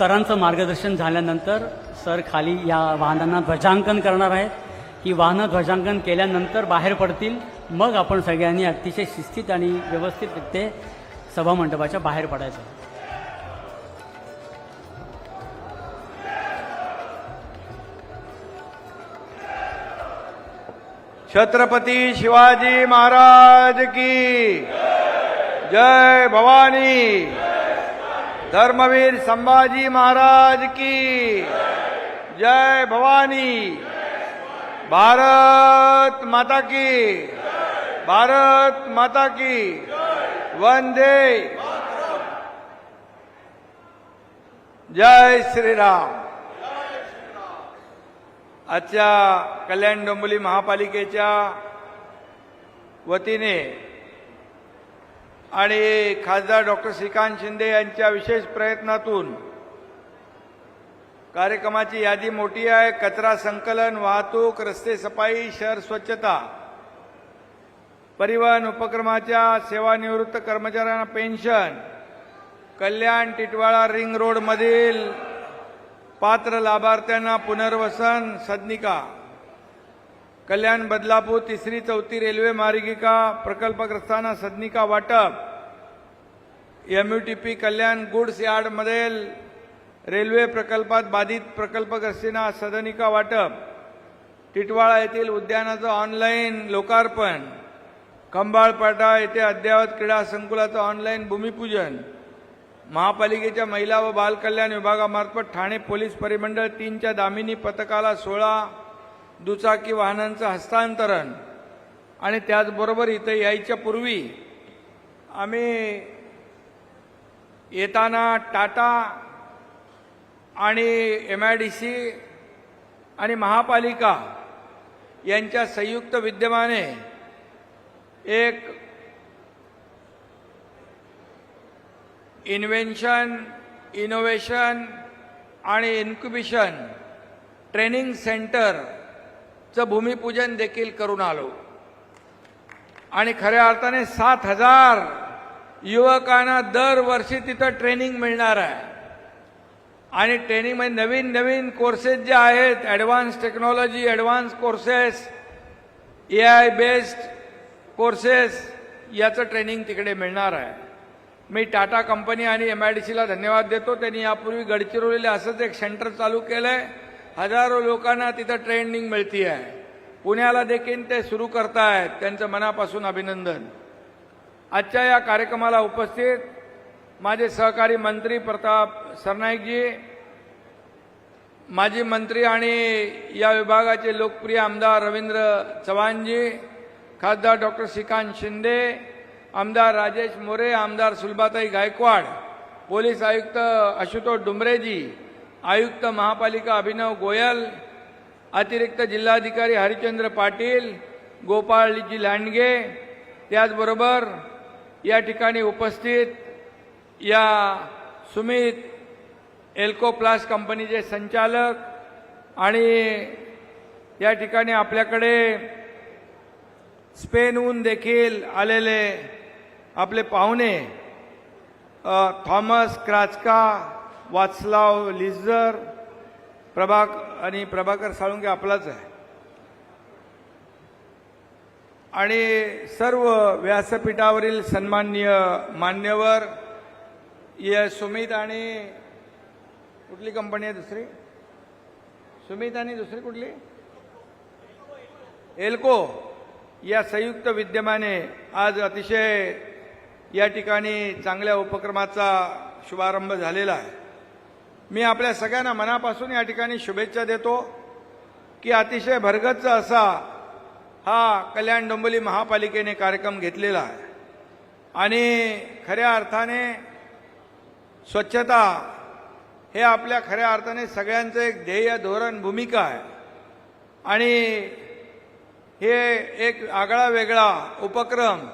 सरांचं मार्गदर्शन झाल्यानंतर सर खाली या वाहनांना ध्वजांकन करणार आहेत. ही वाहनं ध्वजांकन केल्यानंतर बाहेर पडतील. मग आपण सगळ्यांनी अतिशय शिस्तीत आणि व्यवस्थित ते सभामंडपाच्या बाहेर पडायचं. छत्रपती शिवाजी महाराज की जय भवानी. धर्मवीर संभाजी महाराज की। जय भवानी। भारत माता की। भारत माता की। वंदे। जय श्रीराम। आजच्या कल्याण डोंबिवली महापालिकेच्या वतीने आणि खासदार डॉक्टर श्रीकांत शिंदे यांच्या विशेष प्रयत्नातून कार्यक्रमाची यादी मोठी आहे. कचरा संकलन वाहतूक रस्ते सफाई शहर स्वच्छता परिवहन उपक्रमाच्या सेवानिवृत्त कर्मचाऱ्यांना पेन्शन कल्याण टिटवाळा रिंग रोडमधील पात्र लाभार्थ्यांना पुनर्वसन सदनिका कल्याण बदलापूर तिसरी चौथी रेल्वे मार्गिका प्रकल्पग्रस्तांना सदनिका वाटप. एमयूटीपी कल्याण गुड्स यार्डमधील रेल्वे प्रकल्पात बाधित प्रकल्पग्रस्तींना सदनिका वाटप. टिटवाळा येथील उद्यानाचं ऑनलाईन लोकार्पण. खंबाळपाटा येथे अद्ययावत क्रीडा संकुलाचं ऑनलाईन भूमिपूजन. महापालिकेच्या महिला व बालकल्याण विभागामार्फत ठाणे पोलीस परिमंडळ तीनच्या दामिनी पथकाला सोळा दुचाकी वाहनांचं हस्तांतरण. आणि त्याचबरोबर इथं यायच्या पूर्वी आम्ही येताना टाटा आणि एम आय डी सी आणि महापालिका यांच्या संयुक्त विद्यमाने एक इन्व्हेन्शन इनोव्हेशन आणि इन्क्युबिशन ट्रेनिंग सेंटर चं भूमिपूजन देखील करून आलो. आणि खऱ्या अर्थाने सात हजार युवकांना दरवर्षी तिथं ट्रेनिंग मिळणार आहे. आणि ट्रेनिंगमध्ये नवीन नवीन कोर्सेस जे आहेत advance technology advance courses A I based courses याचं ट्रेनिंग तिकडे मिळणार आहे. मी टाटा कंपनी आणि एम आय डी सीला धन्यवाद देतो. त्यांनी यापूर्वी गडचिरोलीला असंच एक सेंटर चालू केलं आहे हजारो लोकांना तिथं ट्रेनिंग मिळती आहे पुण्याला देखील ते सुरू करतायत. त्यांचं मनापासून अभिनंदन. आजच्या या कार्यक्रमाला उपस्थित माझे सहकारी मंत्री प्रताप सरनाईकजी माजी मंत्री आणि या विभागाचे लोकप्रिय आमदार रवींद्र चव्हाणजी खासदार डॉक्टर श्रीकांत शिंदे आमदार राजेश मोरे आमदार सुलभाताई गायकवाड पोलीस आयुक्त आशुतोष डुंबरेजी आयुक्त महापालिका अभिनव गोयल अतिरिक्त जिल्हाधिकारी हरिचंद्र पाटील गोपाळजी लांडगे त्याचबरोबर या ठिकाणी उपस्थित या सुमित एल्को प्लास कंपनीचे संचालक आणि या ठिकाणी आपल्याकडे स्पेनहून देखील आलेले आपले पाहुणे थॉमस क्राचका वाचलाव लिझर प्रभाक आणि प्रभाकर साळुंगे आपलाच आहे. आणि सर्व व्यासपीठावरील सन्माननीय मान्यवर या सुमित आणि कुठली कंपनी आहे दुसरी? सुमित आणि दुसरी कुठली? एल्को. या संयुक्त विद्यमाने आज अतिशय या ठिकाणी चांगल्या उपक्रमाचा शुभारंभ झालेला आहे. मी आपल्या सगळ्यांना मनापासून या ठिकाणी शुभेच्छा देतो की अतिशय भरगच्च असा हा कल्याण डोंबिवली महापालिकेने कार्यक्रम घेतलेला आहे. आणि खऱ्या अर्थाने स्वच्छता हे आपल्या खऱ्या अर्थाने सगळ्यांचं एक ध्येय धोरण भूमिका आहे. आणि हे एक आगळा वेगळा उपक्रम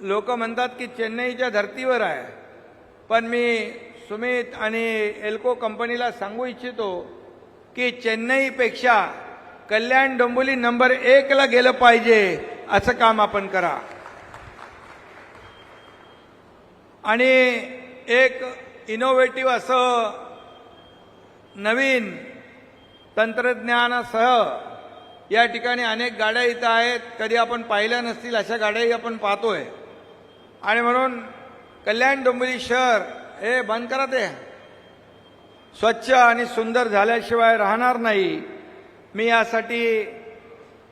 लोक म्हणतात की चेन्नईच्या धर्तीवर आहे. पण मी सुमित आणि एल्को कंपनीला सांगू इच्छितो की चेन्नईपेक्षा कल्याण डोंबोली नंबर एकला गेलं पाहिजे असं काम आपण करा. आणि एक इनोव्हेटिव्ह असं नवीन तंत्रज्ञानासह या ठिकाणी अनेक गाड्या इथं आहेत. कधी आपण पाहिल्या नसतील अशा गाड्याही आपण पाहतोय. आणि म्हणून कल्याण डोंबिवली शहर हे बंद करा ते. स्वच्छ आणि सुंदर झाल्याशिवाय राहणार नाही. मी यासाठी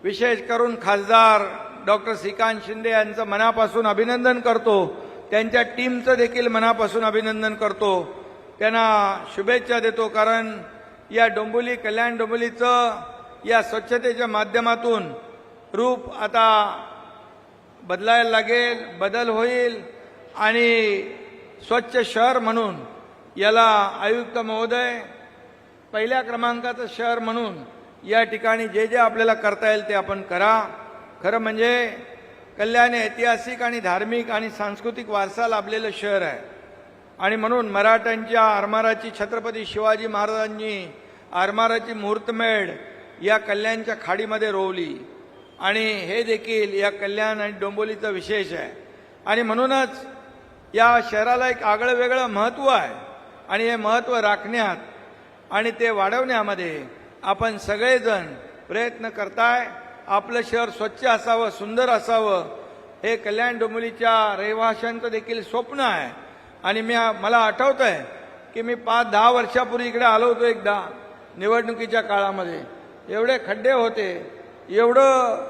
विशेष करून खासदार डॉक्टर श्रीकांत शिंदे यांचं मनापासून अभिनंदन करतो. त्यांच्या टीमचं देखील मनापासून अभिनंदन करतो. त्यांना शुभेच्छा देतो कारण या डोंबोली कल्याण डोंबोलीचं या स्वच्छतेच्या माध्यमातून रूप आता बदलायला लागेल बदल होईल आणि स्वच्छ शहर म्हणून याला आयुक्त महोदय पहिल्या क्रमांकाचं शहर म्हणून या ठिकाणी जे जे आपल्याला करता येईल ते आपण करा. खरं म्हणजे कल्याण ऐतिहासिक आणि धार्मिक आणि सांस्कृतिक वारसा लाभलेलं शहर आहे. आणि म्हणून मराठ्यांच्या आरमाराची छत्रपती शिवाजी महाराजांनी आरमाराची मुहूर्तमेढ या कल्याणच्या खाडीमध्ये रोवली. आणि हे देखील या कल्याण आणि डोंबोलीचं विशेष आहे. आणि म्हणूनच या शहराला एक आगळं वेगळं महत्त्व आहे. आणि हे महत्त्व राखण्यात आणि ते वाढवण्यामध्ये आपण सगळेजण प्रयत्न करताय. आपलं शहर स्वच्छ असावं सुंदर असावं हे कल्याण डोंबिवलीच्या रहिवाशांचं देखील स्वप्न आहे. आणि मी मला आठवत आहे की मी पाच दहा वर्षापूर्वी इकडे आलो होतो एकदा निवडणुकीच्या काळामध्ये. एवढे खड्डे होते एवढं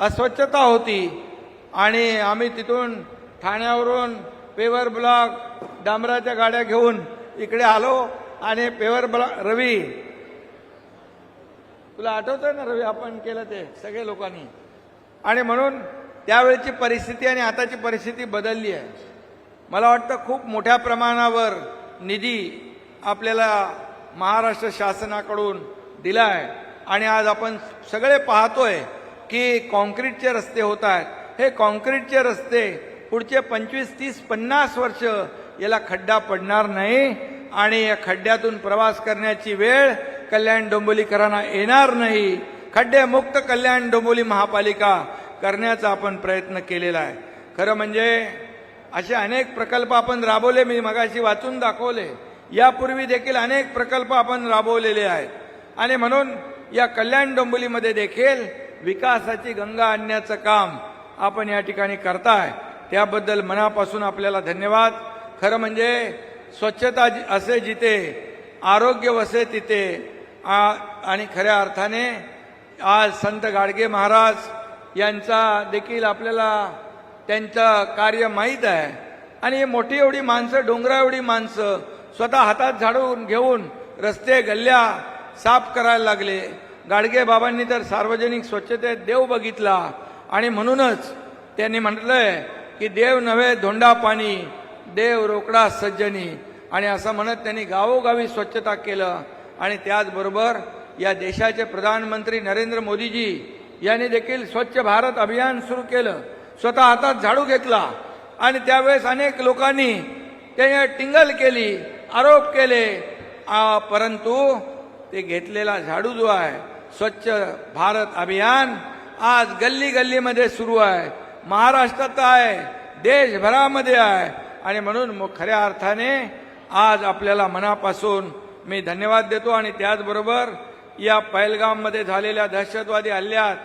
अस्वच्छता होती. आणि आम्ही तिथून ठाण्यावरून पेवर ब्लॉक डांबराच्या गाड्या घेऊन इकडे आलो आणि पेवर ब्लॉक रवी. तुला आठवतं ना रवी आपण केलं ते सगळे लोकांनी? आणि म्हणून त्यावेळची परिस्थिती आणि आताची परिस्थिती बदलली आहे. मला वाटतं खूप मोठ्या प्रमाणावर निधी आपल्याला महाराष्ट्र शासनाकडून दिला आहे आणि आज आपण सगळे पाहतोय की कॉन्क्रीटचे रस्ते होत आहेत. हे कॉन्क्रीटचे रस्ते पुढचे पंचवीस तीस पन्नास वर्ष याला खड्डा पडणार नाही आणि या खड्ड्यातून प्रवास करण्याची वेळ कल्याण डोंबोलीकरांना येणार नाही. खड्डेमुक्त कल्याण डोंबोली महापालिका करण्याचा आपण प्रयत्न केलेला आहे. खरं म्हणजे असे अनेक प्रकल्प आपण राबवले मी मगाशी वाचून दाखवले. यापूर्वी देखील अनेक प्रकल्प आपण राबवलेले आहेत. आणि म्हणून या कल्याण डोंबोलीमध्ये देखील विकासाची गंगा आणण्याचं काम आपण या ठिकाणी करताय. त्याबद्दल मनापासून आपल्याला धन्यवाद. खरं म्हणजे स्वच्छता असे जिथे आरोग्य वसे तिथे आ- आणि खऱ्या अर्थाने आज संत गाडगे महाराज यांचा देखील आपल्याला त्यांचं कार्य माहीत आहे. आणि मोठी एवढी माणसं डोंगरा एवढी माणसं स्वतः हातात झाडून घेऊन रस्ते गल्ल्या साफ करायला लागले. गाडगे बाबांनी तर सार्वजनिक स्वच्छतेत देव बघितला. आणि म्हणूनच त्यांनी म्हटलंय की देव नव्हे धोंडा पाणी देव रोकडा सज्जनी. आणि असं म्हणत त्यांनी गावोगावी स्वच्छता केलं. आणि त्याचबरोबर या देशाचे प्रधानमंत्री नरेंद्र मोदीजी यांनी देखील स्वच्छ भारत अभियान सुरू केलं. स्वतः हातात झाडू घेतला. आणि त्यावेळेस अनेक लोकांनी त्याने टिंगल केली आरोप केले. परंतु ते घेतलेला झाडू जो आहे स्वच्छ भारत अभियान आज गल्ली गल्लीमध्ये सुरू आहे. महाराष्ट्रात आहे देशभरामध्ये आहे. आणि म्हणून खऱ्या अर्थाने आज आपल्याला मनापासून मी धन्यवाद देतो. आणि त्याचबरोबर या पैलगाममध्ये झालेल्या दहशतवादी हल्ल्यात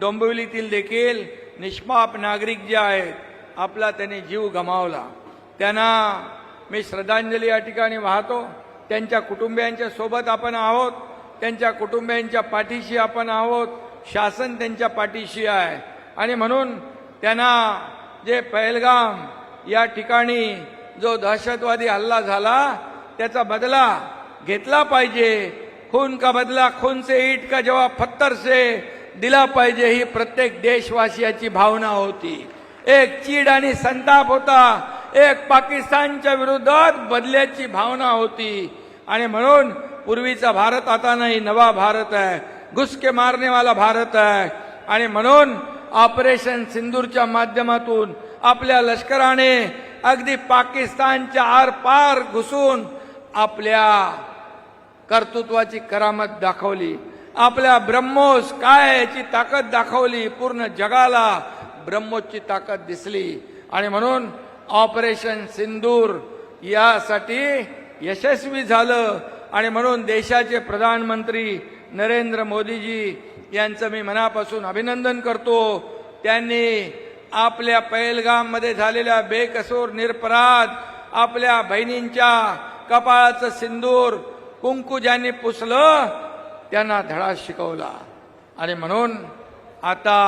डोंबिवलीतील देखील निष्पाप नागरिक जे आहेत आपला त्यांनी जीव गमावला. त्यांना मी श्रद्धांजली या ठिकाणी वाहतो. त्यांच्या कुटुंबियांच्या सोबत आपण आहोत. त्यांच्या कुटुंबियांच्या पाठीशी आपण आहोत. शासन त्यांच्या पाठीशी आहे. आणि म्हणून त्यांना जे पहलगाम या ठिकाणी जो दहशतवादी हल्ला झाला त्याचा बदला घेतला पाहिजे. खून का बदला खून से ईट का जवाब पत्थर से दिला पाहिजे ही प्रत्येक देशवासियाची भावना होती. एक चीड आणि संताप होता. एक पाकिस्तानच्या विरोधात बदल्याची भावना होती. आणि म्हणून पूर्वीचा भारत आता नाही नवा भारत आहे. घुसके मारने वाला भारत आहे. आणि म्हणून ऑपरेशन सिंदूरच्या माध्यमातून आपल्या लष्कराने अगदी पाकिस्तानच्या आरपार घुसून आपल्या कर्तृत्वाची करामत दाखवली. आपल्या ब्रह्मोस काय याची ताकद दाखवली? पूर्ण जगाला ब्रह्मोसची ताकद दिसली. आणि म्हणून ऑपरेशन सिंदूर यासाठी यशस्वी झालं. आणि म्हणून देशाचे प्रधानमंत्री नरेंद्र मोदीजी यांचं मी मनापासून अभिनंदन करतो. त्यांनी आपल्या पैलगाममध्ये झालेल्या बेकसूर निरपराध आपल्या बहिणींच्या कपाळाचं सिंदूर कुंकू ज्यांनी पुसलं त्यांना धडा शिकवला. आणि म्हणून आता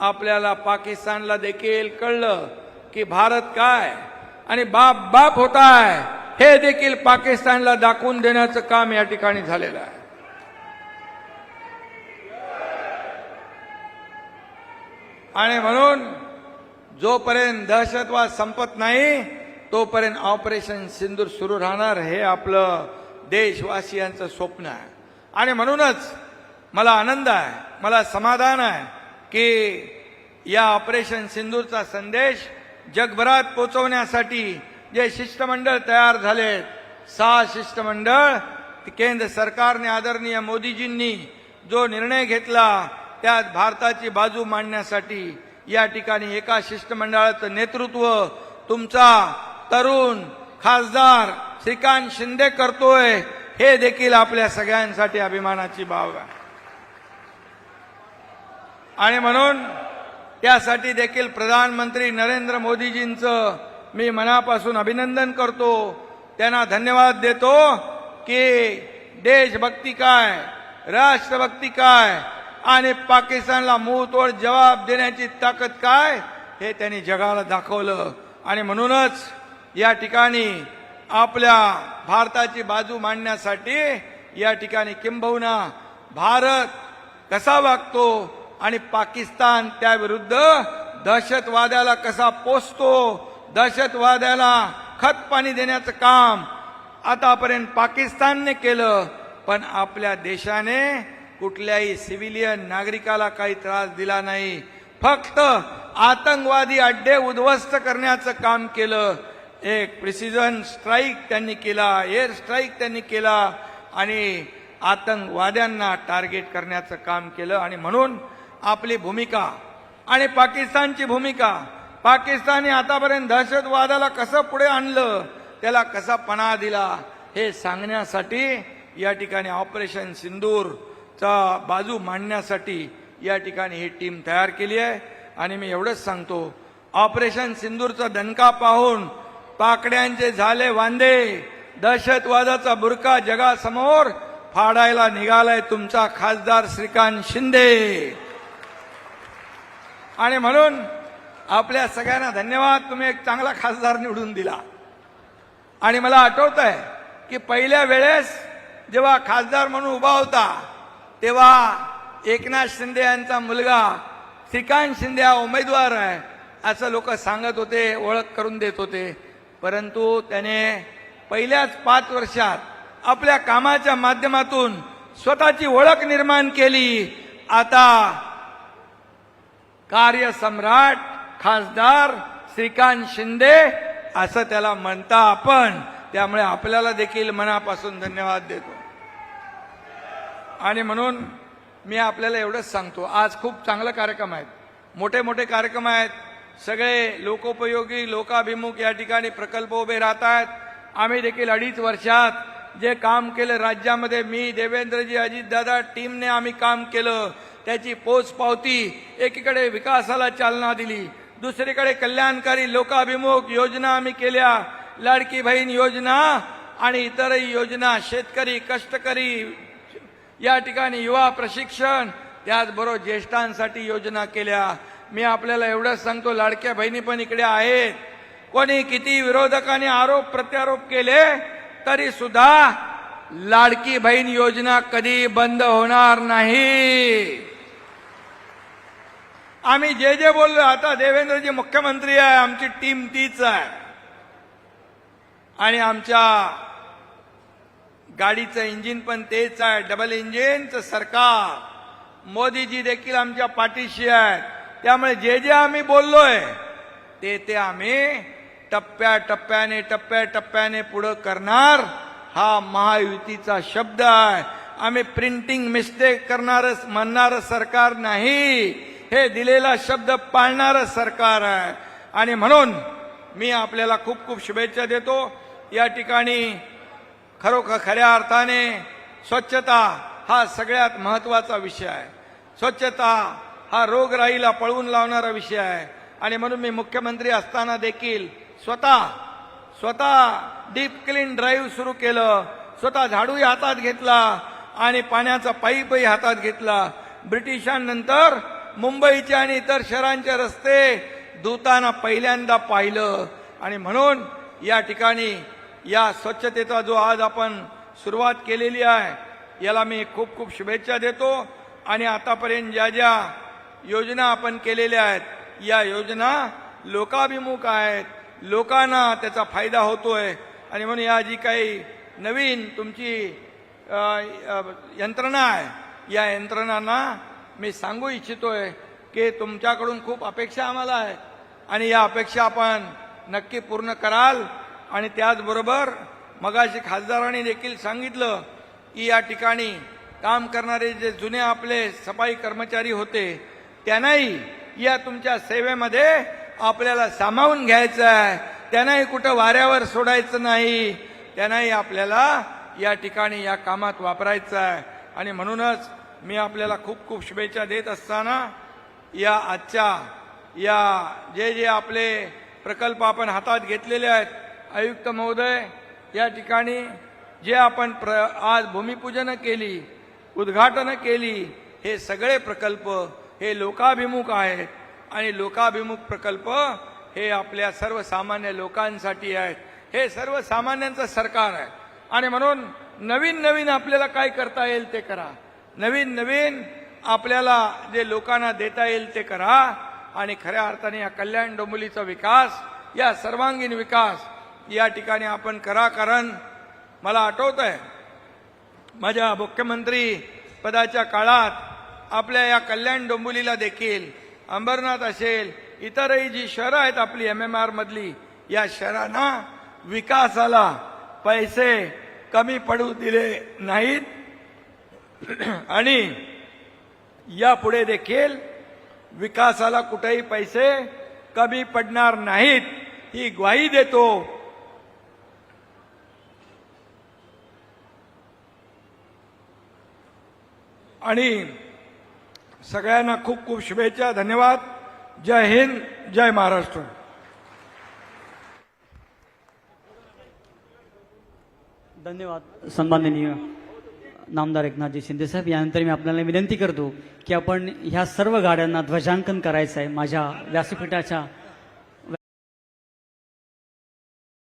आपल्याला पाकिस्तानला देखील कळलं की भारत काय आणि बाप बाप होत आहे हे देखील पाकिस्तानला दाखवून देण्याचं काम या ठिकाणी झालेलं आहे. आणि म्हणून जोपर्यंत दहशतवाद संपत नाही तोपर्यंत ऑपरेशन सिंदूर सुरू राहणार हे आपलं देशवासियांचं स्वप्न आहे. आणि म्हणूनच मला आनंद आहे मला समाधान आहे की या ऑपरेशन सिंदूरचा संदेश जगभरात पोचवण्यासाठी जे शिष्टमंडळ तयार झालेत सहा शिष्टमंडळ केंद्र सरकारने आदरणीय मोदीजींनी जो निर्णय घेतला त्यात भारताची बाजू मांडण्यासाठी या ठिकाणी एका शिष्टमंडळाचं नेतृत्व तुमचा तरुण खासदार श्रीकांत शिंदे करतोय हे देखील आपल्या सगळ्यांसाठी अभिमानाची बाब आहे. आणि म्हणून त्यासाठी देखील प्रधानमंत्री नरेंद्र मोदीजींचं मी मनापासून अभिनंदन करतो. त्यांना धन्यवाद देतो की देशभक्ती काय राष्ट्रभक्ती काय आणि पाकिस्तानला मूळतोड जबाब देण्याची ताकद काय हे त्यांनी जगाला दाखवलं. आणि म्हणूनच या ठिकाणी आपल्या भारताची बाजू मांडण्यासाठी या ठिकाणी किंबहुना भारत कसा वागतो आणि पाकिस्तान त्याविरुद्ध दहशतवाद्याला कसा पोचतो दहशतवाद्याला खत पाणी देण्याचं काम आतापर्यंत पाकिस्तानने केलं पण आपल्या देशाने कुठल्याही सिव्हिलियन नागरिकाला काही त्रास दिला नाही. फक्त आतंकवादी अड्डे उद्ध्वस्त करण्याचं काम केलं. एक प्रिसिजन स्ट्राईक त्यांनी केला एअर स्ट्राईक त्यांनी केला आणि आतंकवाद्यांना टार्गेट करण्याचं काम केलं. आणि म्हणून आपली भूमिका आणि पाकिस्तानची भूमिका पाकिस्तानने आतापर्यंत दहशतवादाला कसं पुढे आणलं त्याला कसा पणा दिला हे सांगण्यासाठी या ठिकाणी ऑपरेशन सिंदूर चा बाजू मांडण्यासाठी या ठिकाणी ही टीम तयार केली आहे. आणि मी एवढंच सांगतो ऑपरेशन सिंदूरचा दणका पाहून पाकड्यांचे झाले वांदे दहशतवादाचा बुरका जगासमोर फाडायला निघालाय तुमचा खासदार श्रीकांत शिंदे. आणि म्हणून आपल्या सगळ्यांना धन्यवाद तुम्ही एक चांगला खासदार निवडून दिला. आणि मला आठवत आहे की पहिल्या वेळेस जेव्हा खासदार म्हणून उभा होता तेव्हा एकनाथ शिंदे यांचा मुलगा श्रीकांत शिंदे हा उमेदवार आहे असं लोक सांगत होते ओळख करून देत होते. परंतु त्याने पहिल्याच पाच वर्षात आपल्या कामाच्या माध्यमातून स्वतःची ओळख निर्माण केली. आता कार्यसम्राट खासदार श्रीकांत शिंदे असं त्याला म्हणता आपण. त्यामुळे आपल्याला देखील मनापासून धन्यवाद देतो. आणि म्हणून मी आपल्याला एवढंच सांगतो. आज खूप चांगला कार्यक्रम आहेत. मोठे मोठे कार्यक्रम आहेत. सगळे लोकोपयोगी लोकाभिमुख या ठिकाणी प्रकल्प उभे राहत आहेत आम्ही देखील अडीच वर्षात जे काम केलं राज्यामध्ये मी देवेंद्रजी अजितदादा टीमने आम्ही काम केलं. त्याची पोचपावती एकीकडे विकासाला चालना दिली. दुसरीकडे कल्याणकारी लोकाभिमुख योजना आम्ही केल्या. लाडकी बहीण योजना आणि इतरही योजना शेतकरी कष्टकरी या ठिकाणी युवा प्रशिक्षण त्याचबरोबर ज्येष्ठांसाठी योजना केल्या. मी आपल्याला एवढंच सांगतो लाडक्या बहिणी पण इकडे आहेत. कोणी किती विरोधकांनी आरोप प्रत्यारोप केले तरी सुद्धा लाडकी बहीण योजना कधी बंद होणार नाही. आम्ही जे जे बोललो आता देवेंद्रजी मुख्यमंत्री आहे आमची टीम तीच आहे. आणि आमच्या गाडीचं इंजिन पण तेच आहे डबल इंजिनचं सरकार. मोदीजी देखील आमच्या पाठीशी आहेत. त्यामुळे जे जे आम्ही बोललोय ते ते आम्ही टप्प्या टप्प्याने टप्प्या टप्प्याने पुढं करणार. हा महायुतीचा शब्द आहे. आम्ही प्रिंटिंग मिस्टेक करणार म्हणणार सरकार नाही. हे दिलेला शब्द पाळणारं सरकार आहे. आणि म्हणून मी आपल्याला खूप खूप शुभेच्छा देतो. या ठिकाणी खरोखर खऱ्या अर्थाने स्वच्छता हा सगळ्यात महत्त्वाचा विषय आहे. स्वच्छता हा रोगराईला पळवून लावणारा विषय आहे. आणि म्हणून मी मुख्यमंत्री असताना देखील स्वतः स्वतः डीप क्लीन ड्राईव्ह सुरू केलं. स्वतः झाडूही हातात घेतला आणि पाण्याचा पाईपही हातात घेतला. ब्रिटिशांनंतर मुंबईचे आणि इतर शहरांचे रस्ते धुताना पहिल्यांदा पाहिलं. आणि म्हणून या ठिकाणी या स्वच्छतेचा जो आज आपण सुरुवात केलेली आहे याला मी खूप खूप शुभेच्छा देतो. आणि आतापर्यंत ज्या ज्या योजना आपण केलेल्या आहेत या योजना लोकाभिमुख आहेत. लोकांना त्याचा फायदा होतोय. आणि म्हणून या जी काही नवीन तुमची यंत्रणा आहे या यंत्रणांना मी सांगू इच्छितोय की तुमच्याकडून खूप अपेक्षा आम्हाला आहे आणि या अपेक्षा आपण नक्की पूर्ण कराल. आणि त्याचबरोबर मगाशी खासदारांनी देखील सांगितलं की या ठिकाणी काम करणारे जे जुने आपले सफाई कर्मचारी होते त्यांनाही या तुमच्या सेवेमध्ये आपल्याला सामावून घ्यायचं आहे. त्यांनाही कुठं वाऱ्यावर सोडायचं नाही. त्यांनाही आपल्याला या ठिकाणी या कामात वापरायचं आहे. आणि म्हणूनच मी आपल्याला खूप खूप शुभेच्छा देत असताना या आजच्या या जे जे आपले प्रकल्प आपण हातात घेतलेले आहेत आयुक्त महोदय या ठिकाणी जे आपण प्र आज भूमिपूजन केली उद्घाटन केली हे सगळे प्रकल्प हे लोकाभिमुख आहेत. आणि लोकाभिमुख प्रकल्प हे आपल्या सर्वसामान्य लोकांसाठी आहेत. हे सर्वसामान्यांचं सरकार आहे. आणि म्हणून नवीन नवीन आपल्याला काय करता येईल ते करा. नवीन नवीन आपल्याला जे लोकांना देता येईल ते करा. आणि खऱ्या अर्थाने या कल्याण डोंबिवलीचा विकास या सर्वांगीण विकास या ठिकाणी आपण करा कारण मला आठवत आहे माझ्या मुख्यमंत्री पदाच्या काळात आपल्या या कल्याण डोंबिवलीला देखील अंबरनाथ असेल इतरही जी शहरं आहेत आपली एम एम आरमधली या शहरांना विकासाला पैसे कमी पडू दिले नाहीत. आणि यापुढे देखील विकासाला कुठेही पैसे कमी पडणार नाहीत. ही ग्वाही देतो आणि सगळ्यांना खूप खूप शुभेच्छा धन्यवाद. जय हिंद जय महाराष्ट्र. धन्यवाद सन्माननीय नामदार एकनाथजी शिंदेसाहेब यानंतर मी आपल्याला विनंती करतो की आपण ह्या सर्व गाड्यांना ध्वजांकन करायचं आहे माझ्या व्यासपीठाच्या